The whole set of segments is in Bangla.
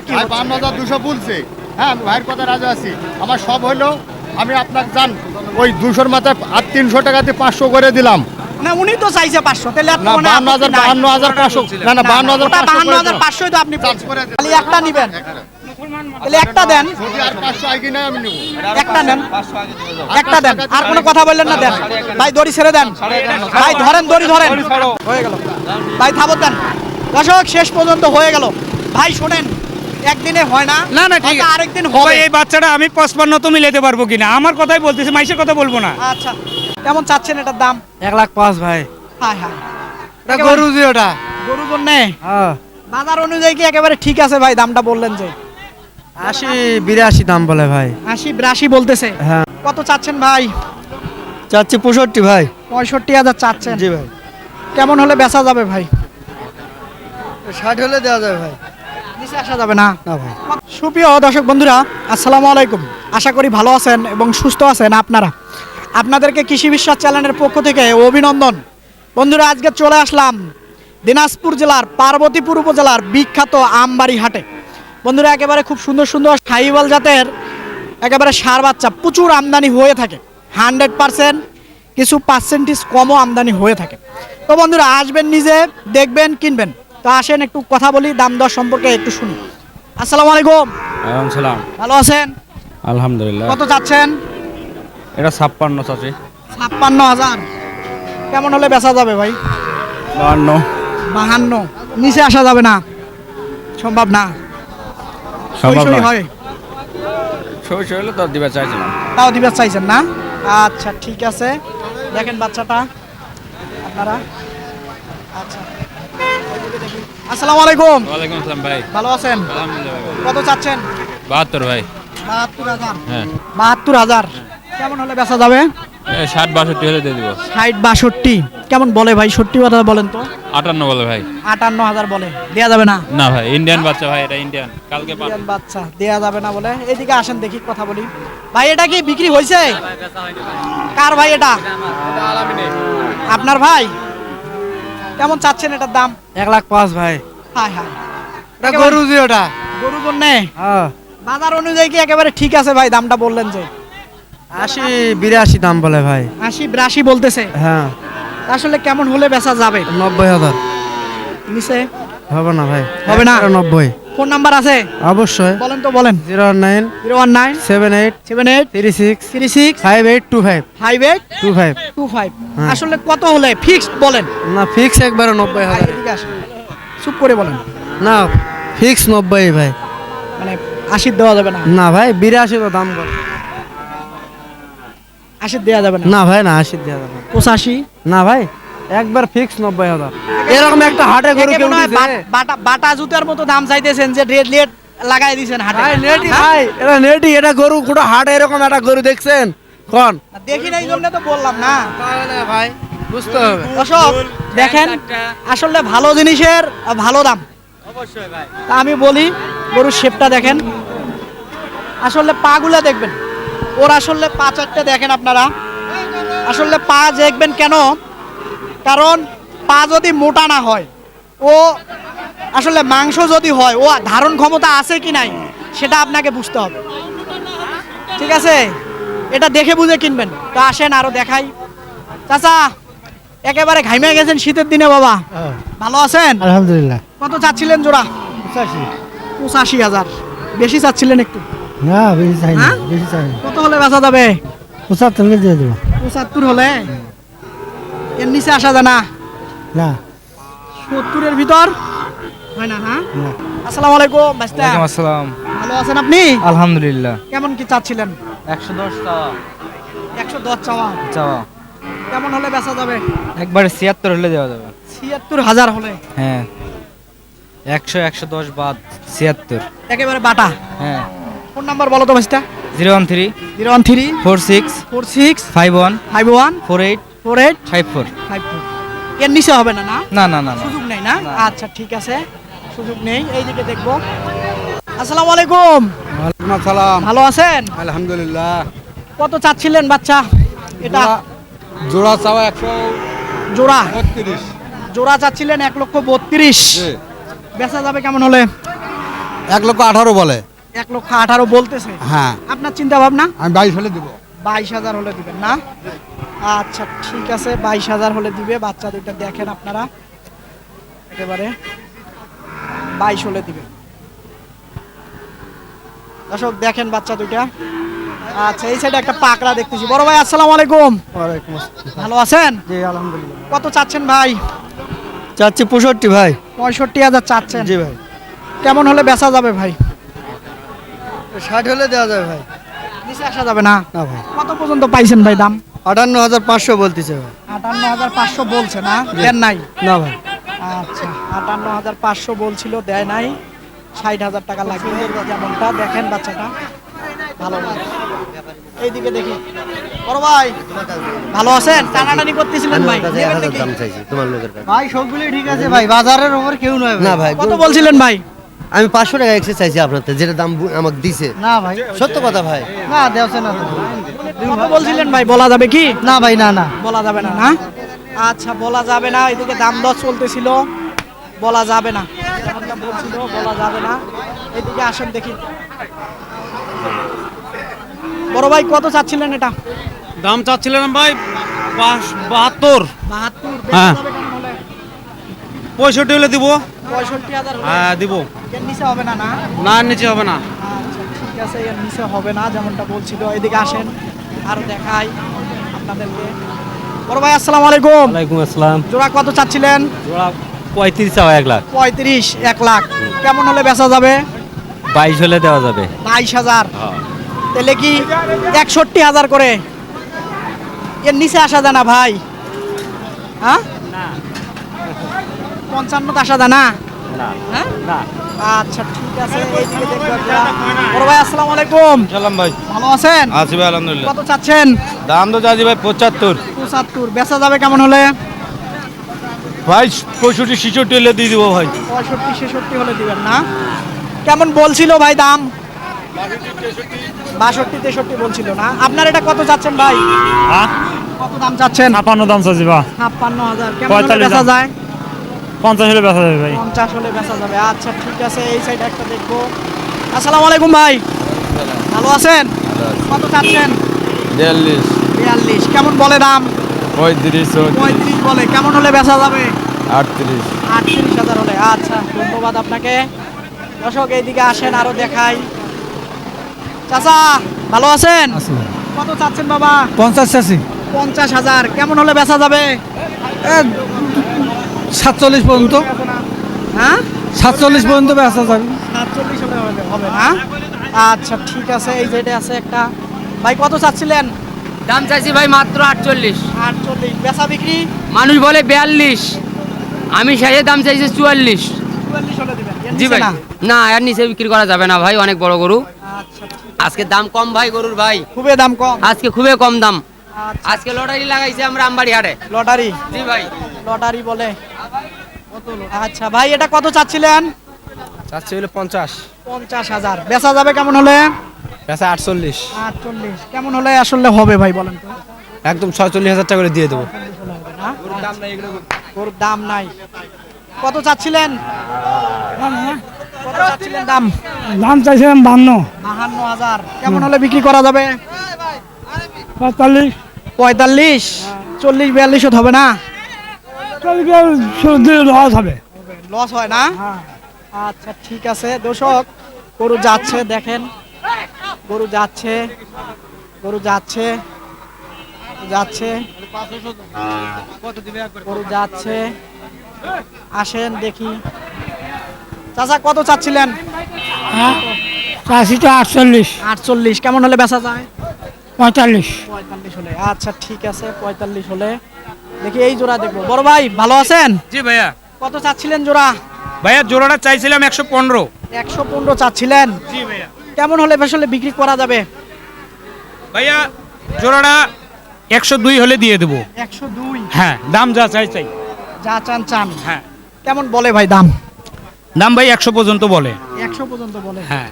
কি ভাই হচ্ছে? বান্ন হাজার দুশো বলছে। হ্যাঁ আমি ভাইয়ের কথা রাজা আছি। আমার সব হলো আমি আপনাকে জান ওই দুশোর মাথায় আর তিনশো টাকাতে পাঁচশো করে দিলাম। না উনি তো চাইছে পাঁচশো তাহলে আর না কোনো বান্ন হাজার বান্ন হাজার পাঁচশো না না বান্ন হাজার ওটা হাজার পাঁচশোই তো আপনি চার্জ করে দেন। খালি একটা নিবেন তাহলে একটা দেন। যদি আর পাঁচশো আগে নাই আমি নেব। একটা নেন একটা দেন। আর কোনো কথা বললেন না দেন। ভাই দড়ি ছেড়ে দেন। ভাই ধরেন দড়ি ধরেন। হয়ে গেল। ভাই থাবত দেন। দর্শক শেষ পর্যন্ত হয়ে গেল। ভাই শোনেন। একদিনে হয় না। না, না, ঠিক আরেকদিন হবে। এই বাচ্চাটা আমি পঁচপান্ন তো মিলাতে পারব কিনা? আমার কথাই বলতেছি মাইসের কথা বলব না। আচ্ছা কেমন চাচ্ছেন এটার দাম? এক লাখ পাঁচ ভাই। হাই হাই এটা গরু যে ওটা। গরু জন্যে হ্যাঁ। বাজার অনুযায়ী কি একেবারে ঠিক আছে ভাই দামটা বললেন যে? আশি বিরাশি দাম বলে ভাই। আশি বিরাশি বলতেছে। হ্যাঁ। কত চাচ্ছেন ভাই? চাচ্ছি পঁয়ষট্টি ভাই। পঁয়ষট্টি হাজার চাচ্ছেন। জি ভাই। কেমন হলে বেচা যাবে ভাই? ষাট হলে দেওয়া যাবে ভাই। নিচে আসা যাবে না। সুপ্রিয় দর্শক বন্ধুরা আসসালামু আলাইকুম। আশা করি ভালো আছেন এবং সুস্থ আছেন আপনারা। আপনাদেরকে কৃষি বিশ্বাস চ্যানেলের পক্ষ থেকে অভিনন্দন। বন্ধুরা আজকে চলে আসলাম দিনাজপুর জেলার পার্বতীপুর উপজেলার বিখ্যাত আমবাড়ি হাটে। বন্ধুরা একেবারে খুব সুন্দর সুন্দর সাইওয়াল জাতের একেবারে সার বাচ্চা প্রচুর আমদানি হয়ে থাকে। হান্ড্রেড পারসেন্ট কিছু পার্সেন্টেজ কমও আমদানি হয়ে থাকে। তো বন্ধুরা আসবেন নিজে দেখবেন কিনবেন। তো আসেন একটু কথা বলি দাম দর সম্পর্কে একটু শুনি। আসসালামু আলাইকুম। সালাম। ভালো আছেন? আলহামদুলিল্লাহ। কত চাচ্ছেন? এটা ছাপ্পান্ন চাচি ছাপ্পান্ন হাজার। কেমন হলে বেচা যাবে ভাই? বাহান্ন। বাহান্ন। নিচে আসা যাবে না। সম্ভব না। সম্ভব সই হয়। সই সই হলে তো দিবে চাইছিলাম। তাও দিবে চাইছেন না? আচ্ছা ঠিক আছে। দেখেন বাচ্চাটা। আপনারা? আচ্ছা। আসসালামু আলাইকুম। ওয়ালাইকুম আসসালাম ভাই। ভালো আছেন? আলহামদুলিল্লাহ কত চাচ্ছেন? বাহাত্তর ভাই। বাহাত্তর হাজার। হ্যাঁ। বাহাত্তর হাজার। কেমন হলে বেচা যাবে? ষাট বাষট্টি হলে দিয়ে দিব। ষাট বাষট্টি। কেমন বলে ভাই? সত্যি কথা বলেন তো। আটান্ন বলে ভাই। আটান্ন হাজার বলে। দেয়া যাবে না? না ভাই ইন্ডিয়ান বাচ্চা ভাই এটা ইন্ডিয়ান। কালকে। ইন্ডিয়ান বাচ্চা দেয়া যাবে না বলে। এদিকে আসেন দেখি কথা বলি। ভাই এটা কি বিক্রি হয়েছে কার ভাই এটা? আপনার ভাই? কেমন চাচ্ছেন এটার দাম? এক লাখ পাঁচ ভাই। হায় হায় এটা গরু যে ওটা। গরু জন্যে হ্যাঁ। বাজার অনুযায়ী কি একেবারে ঠিক আছে ভাই দামটা বললেন যে? আশি বিরাশি দাম বলে ভাই। আশি বিরাশি বলতেছে। হ্যাঁ। আসলে কেমন হলে বেচা যাবে? নব্বই হাজার। নিচে? হবে না ভাই। হবে না? নব্বই। ফোন নাম্বার আছে? অবশ্যই। বলেন তো বলেন। Zero nine zero one nine seven eight seven eight three six three six five eight two five. Five eight two five. Two five. হ্যাঁ। আসলে কত হলে ফিক্সড বলেন। না ফিক্স একবারে নব্বই হাজার। আসেন। চুপ করে বলেন। না ফিক্স নব্বই ভাই। মানে আশির দেওয়া যাবে না। না ভাই বিরাশি তো দাম বলে আশির দেওয়া যাবে না। না ভাই না আশি দেওয়া যাবে না। পঁচাশি। না ভাই একবার ফিক্স নব্বই হাজার। এরকম একটা হাটে গরু কেউ হয়? বাট- জুতার মতো দাম চাইতেছেন যে রেড লেট লাগাই দিয়েছেন হাটে। ভাই নেটি হ্যাঁ? ভাই এটা নেটি এটা গরু কোনো হাটে এরকম একটা গরু দেখছেন? কোন? দেখি না এই জন্য তো বললাম না। তাহলে ভাই বুঝতে হবে। দর্শক দেখেন আসলে ভালো জিনিসের ভালো দাম। তা আমি বলি গরুর শেপটা দেখেন। আসলে পাগুলা দেখবেন। ওর আসলে পা চারটে দেখেন আপনারা। আসলে পা দেখবেন কেন? কারণ পা যদি মোটা না হয় ও আসলে মাংস যদি হয় ও ধারণ ক্ষমতা আছে কি নাই সেটা আপনাকে বুঝতে হবে। ঠিক আছে? এটা দেখে বুঝে কিনবেন। তো আসেন আরও দেখাই। চাচা একেবারে ঘাইমে গেছেন শীতের দিনে বাবা। ভালো আছেন? আলহামদুলিল্লাহ। কত চাচ্ছিলেন জোড়া? পঁচাশি। হাজার। বেশি চাচ্ছিলেন একটু? না বেশি চাই না হ্যাঁ? বেশি চাই কত হলে বেচা যাবে? পঁচাত্তর দিয়ে দেবো। পঁচাত্তর হলে? এর নিচে আসা যায় না। না। সত্তরের ভিতর? হয় না হ্যাঁ? আসসালামু আলাইকুম বাস্তা আসসালাম। ভালো আছেন আপনি? আলহামদুলিল্লাহ। কেমন কি চাচ্ছিলেন? একশো দশ টাকা একশো দশ চাওয়া। চাওয়া। কেমন হলে বেচা যাবে? একবারে ছিয়াত্তর হলে দেওয়া যাবে। ছিয়াত্তর হাজার হলে? হ্যাঁ। একশো একশো দশ বাদ ছিয়াত্তর। একেবারে বাটা। হ্যাঁ। ফোন নাম্বার বলো তো বাস্তা zero one three zero one three four six four six five one five one four eight four eight five four five four এর নিচে হবে না না? না না না না। সুযোগ নেই না? আচ্ছা ঠিক আছে। সুযোগ নেই এইদিকে দেখব। আসসালামু আলাইকুম। ওয়ালাইকুম আসসালাম। ভালো আছেন? আলহামদুলিল্লাহ। কত চাচ্ছিলেন বাচ্চা? এটা জোড়া চাওয়া একশো জোড়া। বত্রিশ। জোড়া চাচ্ছিলেন এক লক্ষ বত্রিশ। বেচা যাবে কেমন হলে? এক লক্ষ আঠারো বলে। এক লক্ষ আঠারো বলতেছে। হ্যাঁ। আপনার চিন্তা ভাবনা? আমি বাইশ হলে দেবো। বাইশ হাজার হলে দিবেন না? আচ্ছা ঠিক আছে বাইশ হাজার হলে দিবে বাচ্চা দুইটা দেখেন আপনারা। একেবারে বাইশ হলে দিবে। দর্শক দেখেন বাচ্চা দুইটা। আচ্ছা এই সাইডে একটা পাকড়া দেখতেছি। বড় ভাই আসসালামু আলাইকুম। ওয়ালাইকুম আসসালাম। ভালো আছেন? জি আলহামদুলিল্লাহ। কত চাচ্ছেন ভাই? চাচ্ছি পঁয়ষট্টি ভাই। পঁয়ষট্টি হাজার চাচ্ছেন। জি ভাই। কেমন হলে বেচা যাবে ভাই? ষাট হলে দেওয়া যাবে ভাই। নিচে আসা যাবে না? না ভাই। কত পর্যন্ত পাইছেন ভাই দাম? আটান্ন হাজার পাঁচশো বলতেছে ভাই। আটান্ন হাজার পাঁচশো বলছে না? দেন নাই? না ভাই। আচ্ছা আটান্ন হাজার পাঁচশো বলছিল দেয় নাই। ষাট হাজার টাকা লাগবে যেমনটা। দেখেন বাচ্চাটা। ভালো। এইদিকে দেখি। বড় ভাই ভালো আছেন? টানাটানি করতেছিলেন ভাই। ঠিক আছে ভাই। বাজারের ওপর কেউ নয় না ভাই কত বলছিলেন ভাই? আমি পাঁচশো টাকা চাইছি আপনার যেটা দাম আমাকে দিছে। না ভাই। সত্য কথা ভাই। না দেওয়া না কত বলছিলেন ভাই বলা যাবে কি? না ভাই না না। বলা যাবে না না? আচ্ছা বলা যাবে না। এদিকে দাম দর চলতেছিল। বলা যাবে না। যেমনটা বলছিল বলা যাবে না। এদিকে আসেন দেখি। বড় ভাই কত চাচ্ছিলেন এটা? দাম চাচ্ছিলেন ভাই বাহাত্তর। বাহাত্তর হ্যাঁ। পঁয়ষট্টি হলে দিব। পঁয়ষট্টি হাজার হ্যাঁ দিব। এর নিচে হবে না না? না নিচে হবে না। আচ্ছা ঠিক আছে এর নিচে হবে না যেমনটা বলছিল। এদিকে আসেন। আরও দেখাই আপনাদেরকে। বড় ভাই আসসালামু আলাইকুম। ওয়ালাইকুম আসসালাম। জোড়া কত চাচ্ছিলেন? জোড়া পঁয়ত্রিশ চাওয়া এক লাখ। পঁয়ত্রিশ এক লাখ। কেমন হলে বেচা যাবে? বাইশ হলে দেওয়া যাবে। বাইশ হাজার। তাহলে কি একষট্টি হাজার করে? এর নিচে আসা যায় না ভাই? হ্যাঁ? পঞ্চান্ন আসা যায় না? হ্যাঁ? আচ্ছা ঠিক আছে এইদিকে দেখব বড় ভাই আসসালামু আলাইকুম। সালাম ভাই। ভালো আছেন? আছি ভাই আলহামদুলিল্লাহ। কত চাচ্ছেন? দাম তো চাচ্ছি ভাই পঁচাত্তর। পঁচাত্তর। বেচা যাবে কেমন হলে? ভাই পঁয়ষট্টি ছিষট্টি হলে দিয়ে দিব ভাই। পঁয়ষট্টি ছেষট্টি হলে দিবেন না? কেমন বলছিল ভাই দাম? বাষট্টি তেষট্টি বলছিল না। আপনার এটা কত চাচ্ছেন ভাই? কত দাম চাচ্ছেন? ছাপান্ন দাম চাচ্ছি বা ছাপ্পান্ন হাজার। কেমন পঁয়তাল্লিশ বেচা যায়? পঞ্চাশ হলে বেচা যাবে ভাই। পঞ্চাশ হলে বেচা যাবে। আচ্ছা ঠিক আছে এই সাইডে একটা দেখব। আসসালামু আলাইকুম ভাই। ভালো আছেন? কত চাচ্ছেন? বিয়াল্লিশ। বিয়াল্লিশ। কেমন বলে দাম? পঁয়ত্রিশ পঁয়ত্রিশ বলে। কেমন হলে বেচা যাবে? আটত্রিশ। আটত্রিশ হাজার হলে। আচ্ছা ধন্যবাদ আপনাকে। দর্শক এইদিকে আসেন আরও দেখাই। চাচা ভালো আছেন? কত চাচ্ছেন বাবা? পঞ্চাশ চাষি পঞ্চাশ হাজার। কেমন হলে বেচা যাবে? সাতচল্লিশ পর্যন্ত। হ্যাঁ? সাতচল্লিশ পর্যন্ত বেচা যাবে না? আচ্ছা ঠিক আছে এই যেটা আছে একটা। ভাই কত চাচ্ছিলেন? দাম চাইছি ভাই মাত্র আটচল্লিশ। আটচল্লিশ। বেচা বিক্রি? মানুষ বলে বিয়াল্লিশ। আমি শেষের দাম চাইছি চুয়াল্লিশ। জি ভাই। না? এর নিচে বিক্রি করা যাবে না ভাই অনেক বড় গরু। আচ্ছা আজকে দাম কম ভাই গরুর ভাই। খুবই দাম কম। আজকে খুবই কম দাম। আচ্ছা। আজকে লটারি লাগাইছে আমরা আমবাড়ি হাটে লটারি? জি ভাই। লটারি বলে। আচ্ছা ভাই এটা কত চাচ্ছিলেন? চাচ্ছি হলে পঞ্চাশ। পঞ্চাশ হাজার। বেচা যাবে কেমন হলে? পেঁচা আটচল্লিশ। আটচল্লিশ। কেমন হলে আসলে হবে ভাই বলেন তো? একদম ছয়চল্লিশ হাজার টাকা করে দিয়ে দেবো। না? গরুর দাম নাই। কত চাচ্ছিলেন? কত চাচ্ছিলেন দাম? দাম চাইছিলাম বান্ন বাহান্ন হাজার। কেমন হলে বিক্রি করা যাবে? পঁয়তাল্লিশ। পঁয়তাল্লিশ? চল্লিশ বিয়াল্লিশ হবে না? লস হবে। লস হয় না? আচ্ছা ঠিক আছে। দর্শক গরু যাচ্ছে দেখেন। গরু যাচ্ছে গরু যাচ্ছে যাচ্ছে। গরু যাচ্ছে। আসেন দেখি। চাচা কত চাচ্ছিলেন? চাষিটা আটচল্লিশ। আটচল্লিশ। কেমন হলে বেচা যায়? পঁয়তাল্লিশ। পঁয়তাল্লিশ হলে। আচ্ছা ঠিক আছে পঁয়তাল্লিশ হলে। দেখি এই জোড়া দেখব। বড় ভাই ভালো আছেন? জি ভাইয়া। কত চাচ্ছিলেন জোড়া? ভাইয়া জোড়াটা চাইছিলাম একশো পনেরো। একশো পনেরো চাচ্ছিলেন। জি ভাইয়া। কেমন হলে আসলে বিক্রি করা যাবে? ভাইয়া জোড়াটা একশো দুই হলে দিয়ে দেবো। একশো দুই। হ্যাঁ দাম যা চাই চাই। যা চান চান। হ্যাঁ। কেমন বলে ভাই দাম? দাম ভাই একশো পর্যন্ত বলে। একশো পর্যন্ত বলে। হ্যাঁ।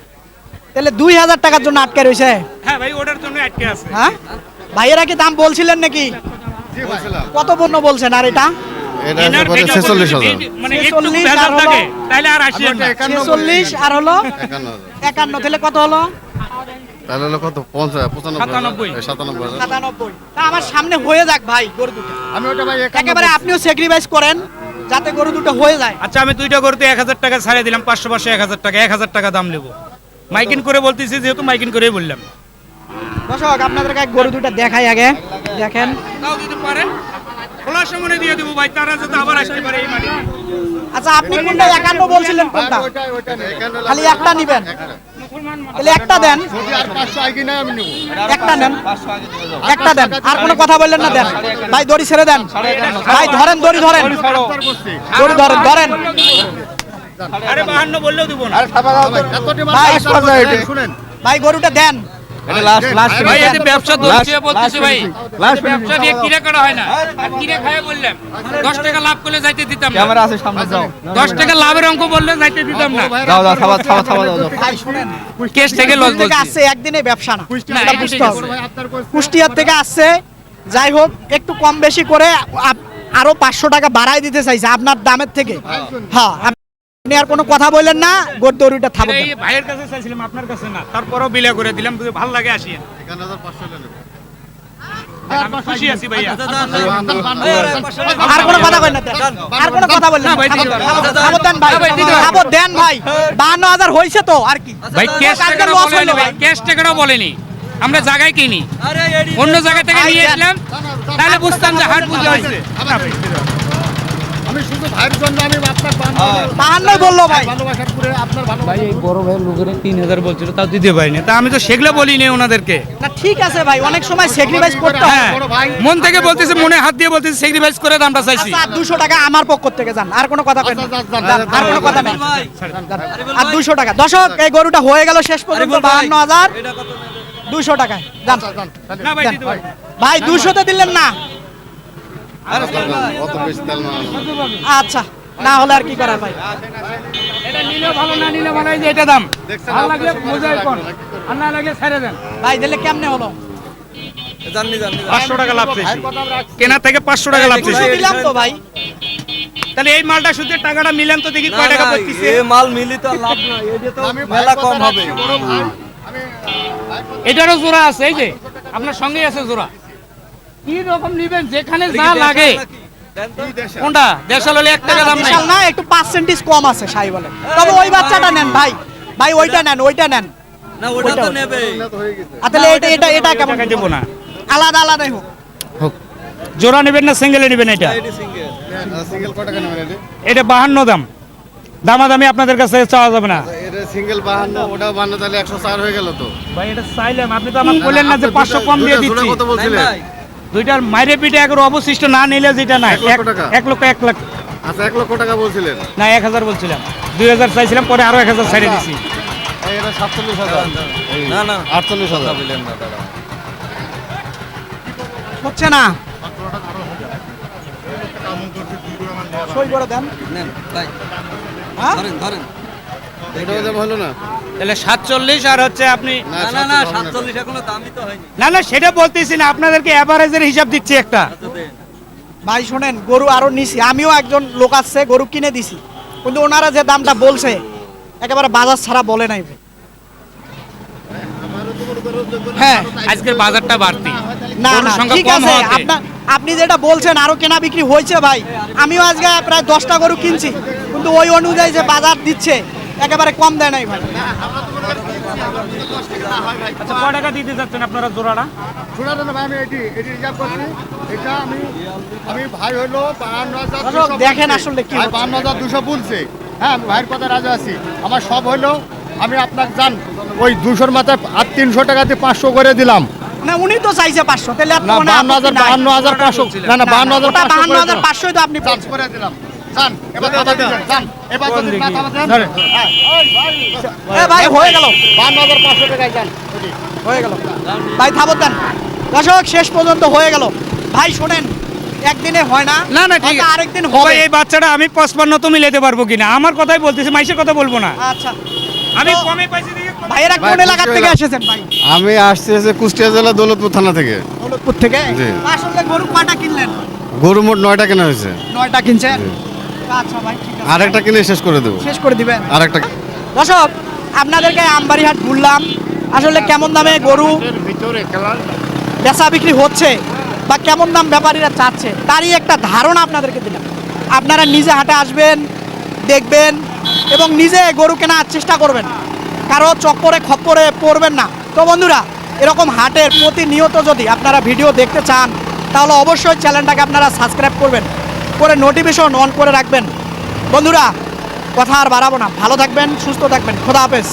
তাহলে দুই হাজার টাকার জন্য আটকে রয়েছে? হ্যাঁ ভাই ওটার জন্য আটকে আছে। হ্যাঁ? ভাইয়েরা কি দাম বলছিলেন নাকি? কত পণ্য বলছেন আর এটা? এটা এনার আছে পরে ভেজা ছেচল্লিশ বলতে হাজার। যদি মানে একটু 46 ভেজাল আর হলো- থাকে তাহলে আর আসিয়েন না ছেচল্লিশ আর হলো একান্ন তাহলে কত হলো? তাহলে হলো কত? পঞ্চাশ পঁচানব্বই সাতানব্বই। হাজার, সাতানব্বই হাজার। সাতানব্বই। তা আমার সামনে হয়ে যাক ভাই গরু দুটো। আমি ওটা ভাই একেবারে আপনিও স্যাক্রিফাইস করেন যাতে গরু দুটো হয়ে যায়। আচ্ছা আমি দুইটা করতে এক হাজার টাকা ছাড়িয়ে দিলাম পাঁচশো পাঁচশো এক হাজার টাকা এক হাজার টাকা দাম নেব। মাইকিন করে বলতেছি যেহেতু মাইকিন করেই বললাম। দর্শক আপনাদেরকে গরু দুটো দেখাই আগে। দেখেন। তাও দিতে পারেন খোলার সময় দিয়ে দেবো ভাই তারা যাতে আবার আসতে পারে এই মাঠে। আচ্ছা আপনি কোনটা একান্ন বলছিলেন কোনটা? খালি একটা নিবেন। তাহলে একটা দেন। একটা দেন একটা দেন। আর কোনো কথা বললেন না দেন। ভাই দড়ি ছেড়ে দেন। ভাই ধরেন দড়ি ধরেন। দড়ি ধরেন ধরেন। আরে বাহান্ন বললেও দিব না। ভাই, এত demand ভাই, আছে, শুনেন ভাই ব্যবসা বলতেছে ভাই। এতে ব্যবসা নিয়ে কিরে করা হয় না। আর কিরে খায় বললাম দশ টাকা লাভ করলে যাইতে দিতাম না। আছে সামনে যাও। দশ টাকা লাভের অঙ্ক বললে যাইতে দিতাম না। যাও যাও থাবা থাবা থাবা যাও যাও ভাই শুনেন কেস থেকে লস থেকে বলছি। আসছে একদিনে ব্যবসা না। এটা এটা বুঝতে হবে। আছে। কুষ্টিয়ার থেকে আসছে যাই হোক একটু কম বেশি করে আরও পাঁচশো টাকা বাড়াই দিতে চাইছে আপনার দামের থেকে। হ্যাঁ আপনি আর কোনো কথা বললেন না গোর দড়িটা থামো এই ভাইয়ের কাছে চাইছিলাম আপনার কাছে না। তারপরও বিলে করে দিলাম ভালো লাগে আসিয়েন একান্ন হাজার পাঁচশো আমি খুশি আছি ভাইয়া। আর কোনো কথা বলেন না আর কোনো কথা বললেন না, না ভাই, থামো, দিতে থামো, পারব। থামো দেন ভাই না, ভাই, দিতে পারব। থামো দেন ভাই বাহান্ন হাজার হয়েছে তো আর কি? ভাই ক্যাশ আজকে টাকাটা হইল ভাই ভাই। ক্যাশ টাকাটাও বলেনি। আমরা জায়গায় কিনি। অন্য জায়গা থেকে নিয়ে তাহলে বুঝতাম যে হাট পুজো হয়েছে আমি শুধু ভাইয়ের জন্য আমি আপনার বাহান্নই বলল ভাই। ভালোবাসার আপনার ভাই এই বড় ভাই লোকের তিন হাজার বলছিল তাও দিতে পারিনি। তা আমি তো সেগুলো বলিনি ওনাদেরকে। না ঠিক আছে ভাই অনেক সময় স্যাক্রিফাইস করতে হয়। হ্যাঁ মন থেকে বলতেছে মনে হাত দিয়ে বলতেছে স্যাক্রিফাইস করে দামটা চাইছি। আচ্ছা, আর দুশো টাকা আমার পক্ষ থেকে যান আর কোনো কথা আর কোনো কথা নেই আর দুশো টাকা। দশক এই গরুটা হয়ে গেল শেষ পর্যন্ত বাহান্ন হাজার। দুশো টাকায় যান। দিতে ভাই দুশোতে দিলেন না। আচ্ছা না। হলে আর কি করার ভাই এটা নিলে ভালো না নিলে ভালো যে এটা দাম। ভালো লাগলে বোঝাই কোন আর না লাগলে ছেড়ে দেন। ভাই দিলে কেমনে হলো? পাঁচশো টাকা লাভ চাইছি কেনার থেকে পাঁচশো টাকা লাভ দুশো দিলাম তো ভাই। তাহলে এই মালটা শুধু টাকাটা মিলেন তো দেখি কয় টাকা পড়তেছে। মাল মিলি তো লাভ নাই। এই যে তো মেলা কম হবে। এটারও জোড়া আছে এই যে। আপনার সঙ্গেই আছে জোড়া। কি রকম নিবেন? যেখানে যা লাগে। কোনটা? দেশাল হলে এক টাকা দাম নাই। না একটু পার্সেন্টেজ কম আছে সাই বলে তবে ওই বাচ্চাটা নেন ভাই। ভাই ওইটা নেন ওইটা নেন। না ওটা তো নেবে। তাহলে এটা এটা এটা কেমন? দেবো না। আলাদা আলাদাই হোক। জোড়া নেবেন না সিঙ্গেলে নেবেন এটা? সিঙ্গেল কত টাকা নেবেন এটা? এটা বাহান্ন দাম। দামাদামি আপনাদের কাছে চাওয়া যাবে না। এটা সিঙ্গেল বাহান্ন ওটা বাহান্ন তাহলে একশো চার হয়ে গেল তো। ভাই এটা চাইলাম। আপনি তো আমার বললেন না যে পাঁচশো কম দিয়ে দিচ্ছি। কত বলছিলেন? দুইটার মাইরে পিঠে একর অবশিষ্ট না নিলে যেটা না এক লক্ষ এক- লক্ষ লাখ। আচ্ছা এক লক্ষ টাকা বলছিলেন? না এক হাজার বলছিলাম। দুই হাজার চাইছিলাম পরে আরও এক হাজার ছেড়ে দিছি। সাতচল্লিশ হাজার। না না। আটচল্লিশ হাজার। হচ্ছে না। সই করে দেন নেন তাই? ধরেন ধরেন। এটা দাম হলো না। তাহলে সাতচল্লিশ আর হচ্ছে আপনি না না না সাতচল্লিশ এখনও দামই তো হয়নি। না না সেটা বলতেছি না আপনাদেরকে অ্যাভারেজের হিসাব দিচ্ছি একটা। ভাই শোনেন গরু আরও নিছি। আমিও একজন লোক আসছে গরু কিনে দিছি। কিন্তু ওনারা যে দামটা বলছে একেবারে বাজার ছাড়া বলে নাই হ্যাঁ আজকের বাজারটা বাড়তি। না না ঠিক আছে আপনার আপনি যেটা বলছেন আরও কেনা বিক্রি হয়েছে ভাই। আমিও আজকে প্রায় দশটা গরু কিনছি। কিন্তু ওই অনুযায়ী যে বাজার দিচ্ছে একেবারে কম দেয় নাই ভাই। আচ্ছা কয় টাকা দিতে যাচ্ছেন আপনারা জোড়াটা? শোনা না ভাই আমি এটি এটি রিজার্ভ করছি। এটা আমি আমি ভাই হলো বাহান্ন হাজার দেখেন আসলে কি বাহান্ন হাজার দুশো বলছে। হ্যাঁ আমি ভাইয়ের কথা রাজা আছি। আমার সব হলো আমি আপনাকে জান ওই দুশোর মাথায় আর তিনশো টাকাতে পাঁচশো করে দিলাম। না উনি তো চাইছে পাঁচশো তাহলে বাহান্ন হাজার বাহান্ন হাজার পাঁচশো না না বাহান্ন হাজার পাঁচশো বাহান্ন হাজার পাঁচশোই তো আপনি করে দিলাম। জান এবার কথা দিবেন জান এবার যদি না কথা দেন ধরেন। হ্যাঁ, ভাই, এ ভাই হয়ে গেল। বাহান্ন হাজার পাঁচশো টাকায় যান হয়ে গেল। ভাই থাবত দেন। দর্শক শেষ পর্যন্ত হয়ে গেল। ভাই শোনেন একদিনে হয় না। না না ঠিক আরেকদিন হবে। এই বাচ্চাটা আমি পঁচপান্ন তো মিলাতে পারব কিনা? আমার কথাই বলতেছি মাইসের কথা বলব না। আচ্ছা। আমি তো- কমে পাইছি ভাইয়েরা কোন এলাকা থেকে হলাম। এসেছেন ভাই? আমি আসছি কুষ্টিয়া জেলা দৌলতপুর থানা থেকে। দৌলতপুর থেকে। আসলে গরু কয়টা কিনলেন? গরু মোট নয়টা কেনা হয়েছে। নয়টা কিনছেন? আচ্ছা ভাই ঠিক আছে। আরেকটা কিনে শেষ করে দেবো। শেষ করে দিবেন। আরেকটা দর্শক আপনাদেরকে আমবাড়িহাট ঘুরলাম। আসলে কেমন দামে গরু ভিতরে বেচা বিক্রি হচ্ছে বা কেমন দাম ব্যাপারীরা চাচ্ছে তারই একটা ধারণা আপনাদেরকে দিলাম। আপনারা নিজে হাটে আসবেন দেখবেন এবং নিজে গরু কেনার চেষ্টা করবেন। কারও চক্করে খপ্পরে পড়বেন না। তো বন্ধুরা এরকম হাটের প্রতিনিয়ত যদি আপনারা ভিডিও দেখতে চান তাহলে অবশ্যই চ্যানেলটাকে আপনারা সাবস্ক্রাইব করবেন। করে নোটিফিকেশন অন করে রাখবেন। বন্ধুরা, কথা আর বাড়াবো না। ভালো থাকবেন, সুস্থ থাকবেন। খোদা হাফেজ।